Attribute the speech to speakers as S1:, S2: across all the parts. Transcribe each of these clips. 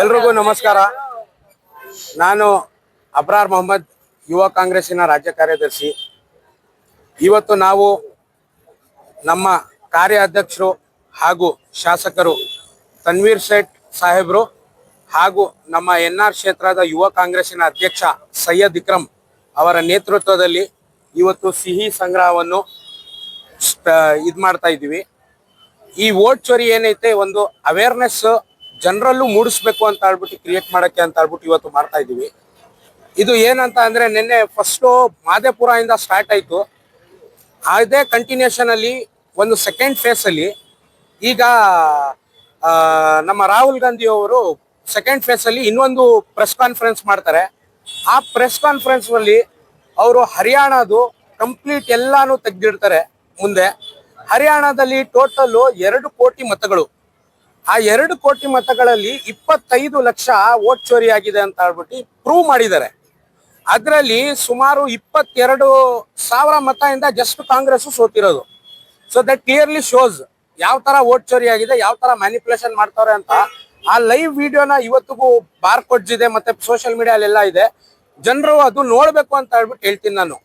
S1: ಎಲ್ರಿಗೂ ನಮಸ್ಕಾರ. ನಾನು ಅಬ್ರಾರ್ ಮೊಹಮ್ಮದ್, ಯುವ ಕಾಂಗ್ರೆಸ್ಸಿನ ರಾಜ್ಯ ಕಾರ್ಯದರ್ಶಿ. ಇವತ್ತು ನಾವು ನಮ್ಮ ಕಾರ್ಯಾಧ್ಯಕ್ಷರು ಹಾಗೂ ಶಾಸಕರು ತನ್ವೀರ್ ಸೇಠ್ ಸಾಹೇಬ್ರು ಹಾಗೂ ನಮ್ಮ ಎನ್ ಆರ್ ಕ್ಷೇತ್ರದ ಯುವ ಕಾಂಗ್ರೆಸ್ಸಿನ ಅಧ್ಯಕ್ಷ ಸೈಯದ್ ಇಕ್ರಮ್ ಅವರ ನೇತೃತ್ವದಲ್ಲಿ ಇವತ್ತು ಸಿಹಿ ಸಂಗ್ರಹವನ್ನು ಇದು ಮಾಡ್ತಾ ಇದ್ದೀವಿ. ಈ ವೋಟ್ ಚೋರಿ ಏನೈತೆ? ಒಂದು ಅವೇರ್ನೆಸ್ ಜನರಲ್ಲೂ ಮೂಡಿಸ್ಬೇಕು ಅಂತ ಹೇಳ್ಬಿಟ್ಟು ಕ್ರಿಯೇಟ್ ಮಾಡೋಕ್ಕೆ ಅಂತ ಹೇಳ್ಬಿಟ್ಟು ಇವತ್ತು ಮಾಡ್ತಾ ಇದ್ದೀವಿ. ಇದು ಏನಂತ ಅಂದರೆ ನಿನ್ನೆ ಫಸ್ಟು ಮಾದೇಪುರ ಇಂದ ಸ್ಟಾರ್ಟ್ ಆಯಿತು. ಅದೇ ಕಂಟಿನ್ಯೂಷನಲ್ಲಿ ಒಂದು ಸೆಕೆಂಡ್ ಫೇಸ್ ಅಲ್ಲಿ ಈಗ ನಮ್ಮ ರಾಹುಲ್ ಗಾಂಧಿ ಅವರು ಸೆಕೆಂಡ್ ಫೇಸ್ ಅಲ್ಲಿ ಇನ್ನೊಂದು ಪ್ರೆಸ್ ಕಾನ್ಫರೆನ್ಸ್ ಮಾಡ್ತಾರೆ. ಆ ಪ್ರೆಸ್ ಕಾನ್ಫರೆನ್ಸ್ ಅಲ್ಲಿ ಅವರು ಹರಿಯಾಣದು ಕಂಪ್ಲೀಟ್ ಎಲ್ಲಾನು ತೆಗೆದಿಡ್ತಾರೆ ಮುಂದೆ. ಹರಿಯಾಣದಲ್ಲಿ ಟೋಟಲ್ ಎರಡು ಕೋಟಿ ಮತಗಳು. ಆ ಎರಡು ಕೋಟಿ ಮತಗಳಲ್ಲಿ ಇಪ್ಪತ್ತೈದು ಲಕ್ಷ ವೋಟ್ ಚೋರಿ ಆಗಿದೆ ಅಂತ ಹೇಳ್ಬಿಟ್ಟು ಪ್ರೂವ್ ಮಾಡಿದ್ದಾರೆ. ಅದರಲ್ಲಿ ಸುಮಾರು ಇಪ್ಪತ್ತೆರಡು ಸಾವಿರ ಮತಯಿಂದ ಜಸ್ಟ್ ಕಾಂಗ್ರೆಸ್ ಸೋತಿರೋದು. ಸೊ ದಟ್ ಕ್ಲಿಯರ್ಲಿ ಶೋಸ್ ಯಾವ ತರ ವೋಟ್ ಚೋರಿ ಆಗಿದೆ, ಯಾವ ತರ ಮ್ಯಾನಿಪುಲೇಷನ್ ಮಾಡ್ತಾರೆ ಅಂತ. ಆ ಲೈವ್ ವಿಡಿಯೋನ ಇವತ್ತಿಗೂ ಬಾರ್ ಕೊಡ್ಜಿದೆ ಮತ್ತೆ ಸೋಷಿಯಲ್ ಮೀಡಿಯಾಲೆಲ್ಲ ಇದೆ. ಜನರು ಅದು ನೋಡ್ಬೇಕು ಅಂತ ಹೇಳ್ಬಿಟ್ಟು ಹೇಳ್ತೀನಿ ನಾನು.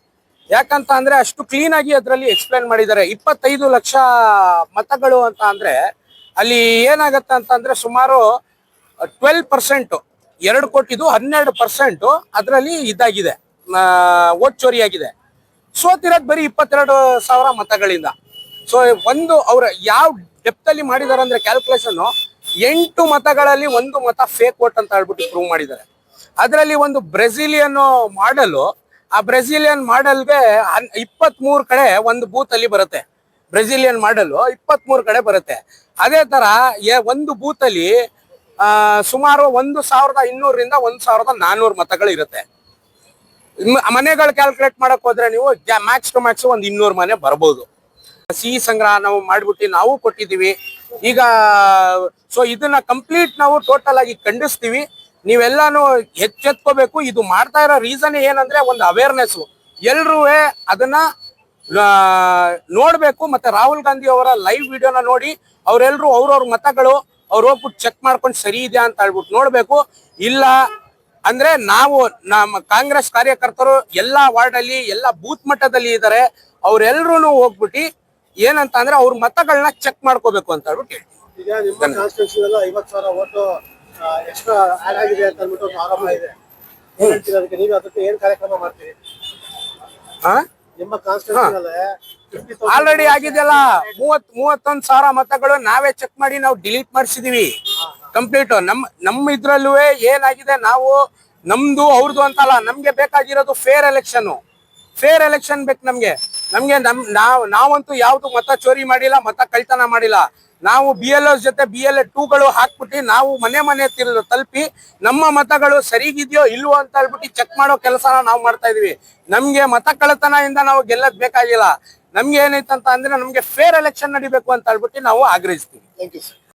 S1: ಯಾಕಂತ ಅಂದ್ರೆ ಅಷ್ಟು ಕ್ಲೀನ್ ಆಗಿ ಅದರಲ್ಲಿ ಎಕ್ಸ್ಪ್ಲೈನ್ ಮಾಡಿದ್ದಾರೆ. ಇಪ್ಪತ್ತೈದು ಲಕ್ಷ ಮತಗಳು ಅಂತ ಅಂದ್ರೆ ಅಲ್ಲಿ ಏನಾಗತ್ತೆ ಅಂತಂದ್ರೆ ಸುಮಾರು ಟ್ವೆಲ್ ಪರ್ಸೆಂಟ್, ಎರಡು ಕೋಟಿದು ಹನ್ನೆರಡು ಪರ್ಸೆಂಟ್ ಅದರಲ್ಲಿ ಇದಾಗಿದೆ ವೋಟ್ ಚೋರಿಯಾಗಿದೆ ಸೋತಿರೋದು ಬರೀ ಇಪ್ಪತ್ತೆರಡು ಸಾವಿರ ಮತಗಳಿಂದ. ಸೊ, ಒಂದು ಅವ್ರ ಯಾವ ಡೆಪ್ತ್ ಅಲ್ಲಿ ಮಾಡಿದಾರೆ ಅಂದ್ರೆ ಕ್ಯಾಲ್ಕುಲೇಷನ್ ಎಂಟು ಮತಗಳಲ್ಲಿ ಒಂದು ಮತ ಫೇಕ್ ಓಟ್ ಅಂತ ಹೇಳ್ಬಿಟ್ಟು ಪ್ರೂವ್ ಮಾಡಿದ್ದಾರೆ. ಅದರಲ್ಲಿ ಒಂದು ಬ್ರೆಜಿಲಿಯನ್ ಮಾಡಲು ಆ ಬ್ರೆಜಿಲಿಯನ್ ಮಾಡಲ್ಗೆ ಇಪ್ಪತ್ತ್ ಮೂರು ಕಡೆ ಒಂದು ಬೂತ್ ಅಲ್ಲಿ ಬರುತ್ತೆ. ಬ್ರೆಸಿಲಿಯನ್ ಮಾಡಲು ಇಪ್ಪತ್ತ್ ಮೂರು ಕಡೆ ಬರುತ್ತೆ. ಅದೇ ತರ ಒಂದು ಬೂತ್ ಅಲ್ಲಿ ಆ, ಸುಮಾರು ಒಂದು ಸಾವಿರದ ಇನ್ನೂರರಿಂದ ಒಂದು ಸಾವಿರದ ನಾನ್ನೂರು ಮತಗಳು ಇರುತ್ತೆ. ಮನೆಗಳು ಕ್ಯಾಲ್ಕುಲೇಟ್ ಮಾಡಕ್ ಹೋದ್ರೆ ನೀವು ಮ್ಯಾಕ್ಸ್ ಟು ಮ್ಯಾಕ್ಸ್ ಒಂದು ಇನ್ನೂರು ಮನೆ ಬರ್ಬೋದು. ಸಿಹಿ ಸಂಗ್ರಹ ನಾವು ಮಾಡ್ಬಿಟ್ಟು ನಾವು ಕೊಟ್ಟಿದ್ದೀವಿ. ಈಗ ಸೊ ಇದನ್ನ ಕಂಪ್ಲೀಟ್ ನಾವು ಟೋಟಲ್ ಆಗಿ ಖಂಡಿಸ್ತೀವಿ. ನೀವೆಲ್ಲಾನು ಎಚ್ಚೆತ್ಕೋಬೇಕು. ಇದು ಮಾಡ್ತಾ ಇರೋ ರೀಸನ್ ಏನಂದ್ರೆ ಒಂದು ಅವೇರ್ನೆಸ್ ಎಲ್ರೂ ಅದನ್ನ ನೋಡ್ಬೇಕು ಮತ್ತೆ ರಾಹುಲ್ ಗಾಂಧಿ ಅವರ ಲೈವ್ ವಿಡಿಯೋನ ನೋಡಿ ಅವರೆಲ್ಲರೂ ಅವ್ರವ್ರ ಮತಗಳು ಅವ್ರು ಹೋಗ್ಬಿಟ್ಟು ಚೆಕ್ ಮಾಡ್ಕೊಂಡು ಸರಿ ಇದೆಯಾ ಅಂತ ಹೇಳ್ಬಿಟ್ಟು ನೋಡ್ಬೇಕು. ಇಲ್ಲ ಅಂದ್ರೆ ನಾವು ನಮ್ಮ ಕಾಂಗ್ರೆಸ್ ಕಾರ್ಯಕರ್ತರು ಎಲ್ಲಾ ವಾರ್ಡ್ ಅಲ್ಲಿ ಎಲ್ಲಾ ಬೂತ್ ಮಟ್ಟದಲ್ಲಿ ಇದ್ದಾರೆ ಅವ್ರೆಲ್ರೂ ಹೋಗ್ಬಿಟ್ಟು ಏನಂತ ಅಂದ್ರೆ ಅವ್ರ ಮತಗಳನ್ನ ಚೆಕ್ ಮಾಡ್ಕೋಬೇಕು ಅಂತ ಹೇಳ್ಬಿಟ್ಟು
S2: ಹೇಳ್ತೀವಿ ಎಕ್ಸ್ಟ್ರಾ
S1: ಆಲ್ರೆಡಿ ಆಗಿದೆಯಲ್ಲ? ಮೂವತ್ ಮೂವತ್ತೊಂದ್ ಸಾವಿರ ಮತಗಳು ನಾವೇ ಚೆಕ್ ಮಾಡಿ ನಾವು ಡಿಲೀಟ್ ಮಾಡಿಸಿದೀವಿ. ಕಂಪ್ಲೀಟ್ ನಮ್ ನಮ್ಮ ಇದ್ರಲ್ಲೂ ಏನಾಗಿದೆ? ನಾವು ನಮ್ದು ಅವ್ರದ್ದು ಅಂತಲ್ಲ ನಮ್ಗೆ ಬೇಕಾಗಿರೋದು ಫೇರ್ ಎಲೆಕ್ಷನ್ ಫೇರ್ ಎಲೆಕ್ಷನ್ ಬೇಕು ನಮ್ಗೆ. ನಮ್ಗೆ ನಮ್ ನಾವ್ ನಾವಂತೂ ಯಾವ್ದು ಮತ ಚೋರಿ ಮಾಡಿಲ್ಲ, ಮತ ಕಳ್ತನ ಮಾಡಿಲ್ಲ. ನಾವು ಬಿ ಎಲ್ ಜೊತೆ ಬಿ ಎಲ್ ಎ ಟೂಗಳು ಹಾಕ್ಬಿಟ್ಟು ನಾವು ಮನೆ ಮನೆ ತಲುಪಿ ನಮ್ಮ ಮತಗಳು ಸರಿಗಿದೆಯೋ ಇಲ್ವೋ ಅಂತ ಹೇಳ್ಬಿಟ್ಟು ಚೆಕ್ ಮಾಡೋ ಕೆಲಸನ ನಾವು ಮಾಡ್ತಾ ಇದೀವಿ. ನಮ್ಗೆ ಮತ ಕಳ್ಳತನದಿಂದ ನಾವು ಗೆಲ್ಲದ್ ಬೇಕಾಗಿಲ್ಲ. ನಮ್ಗೆ ಏನೈತಂತ ಅಂದ್ರೆ ನಮ್ಗೆ ಫೇರ್ ಎಲೆಕ್ಷನ್ ನಡಿಬೇಕು ಅಂತ ಹೇಳ್ಬಿಟ್ಟು ನಾವು ಆಗ್ರಹಿಸ್ತೀವಿ.